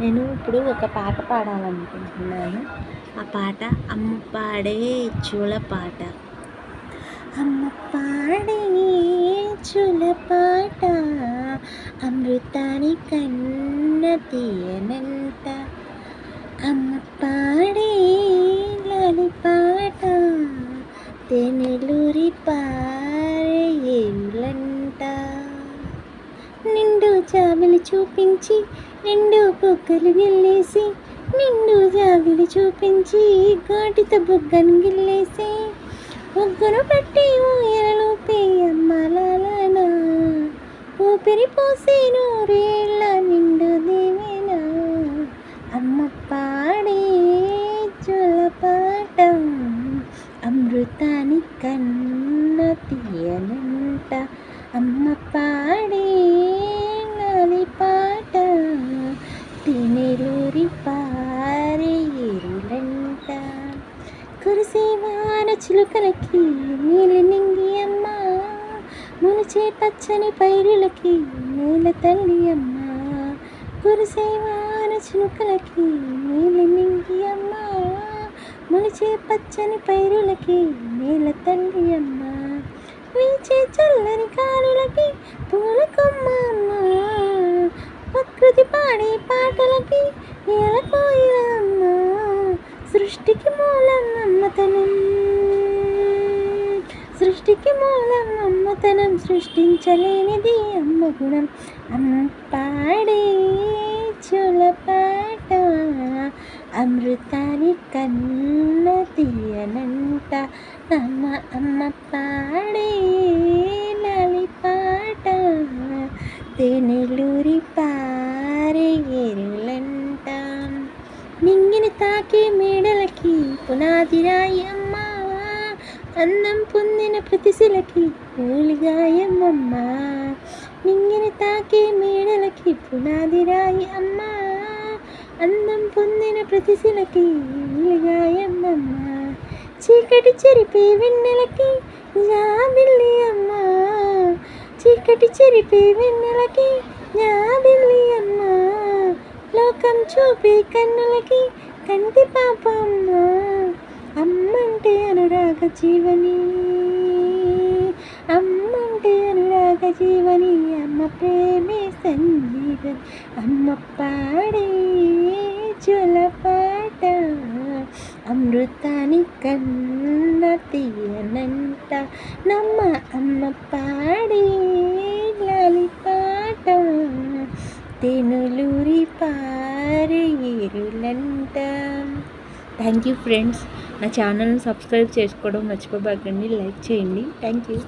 నేను ఇప్పుడు ఒక పాట పాడాలనుకుంటున్నాను. ఆ పాట అమ్మ పాడే చూల పాట. అమ్మ పాడే చూల పాట అమృతాని కన్న తీయనంత. అమ్మ పాడే లాలి పాట తెనెలూరి పారే ఏళ్ళంట నిండు జాబిలి చూపించి నిండు బుగ్గలు గిల్లేసి నిండు జాబిలి చూపించి ఘాటితో బుగ్గను గిల్లేసి బుగ్గను పట్టి ఊయలలో అమ్మలాలనా ఊపిరి పోసే నూరేళ్ళ నిండు దేవేనా అమ్మ పాడే పాట అమృతాని కన్న తీయనంట అమ్మ పాడే పాట తినెలూరి పారే ఎరులంట కురిసేవాన చిలుకలకి నీళ్ళు నింగి అమ్మ. మునిచే పచ్చని పైరులకి నేల తల్లి అమ్మ. కురిసేవాన చిలుకలకి నీళ్ళు నింగి అమ్మ. మునిచే పచ్చని పైరులకి నేల తల్లి అమ్మ. వీచే చల్లని కారులకి పూల కొమ్మ ప్రకృతి పాడే పాటలకి ఎలకోయిలమ్మ సృష్టికి మూల అమ్మతనం సృష్టికి మూలం అమ్మతనం సృష్టించలేనిది అమ్మ గుణం. అమ్మ పాడే పాట అమృతాని కన్న తీయనంట. నమ్మ అమ్మ పాడే లాలి పాట తేనెలూరి పారే ఎరులంట. నింగిని తాకి మేడల పునాది రాయమ్మ అందం పొందిన ప్రతిశిలకి పూలిగాయమ్మమ్మ నింగిని తాకే మేడలకి పునాదిరాయి అమ్మ అందం పొందిన ప్రతిశిలకి పూలిగాయమ్మమ్మ చీకటి చెరిపే వెన్నెలకి జాబిల్లి అమ్మ చీకటి చెరిపే వెన్నెలకి జాబిల్లి అమ్మ లోకం చూపే కన్నులకి కంటి పాపమ్మ. అనురాగ జీవని. అమ్మంటే అనురాగ జీవని. అమ్మ ప్రేమే సంగీతం. అమ్మ పాడే పాట. అమృతాని కన్న తీయనంట నమ్మ అమ్మ పాడే లాలి పాట. తెనులూరి పారే ఎరులంట థ్యాంక్ యూ ఫ్రెండ్స్ నా ఛానల్ని సబ్స్క్రైబ్ చేసుకోవడం మర్చిపోబాకండి. లైక్ చేయండి. Thank you.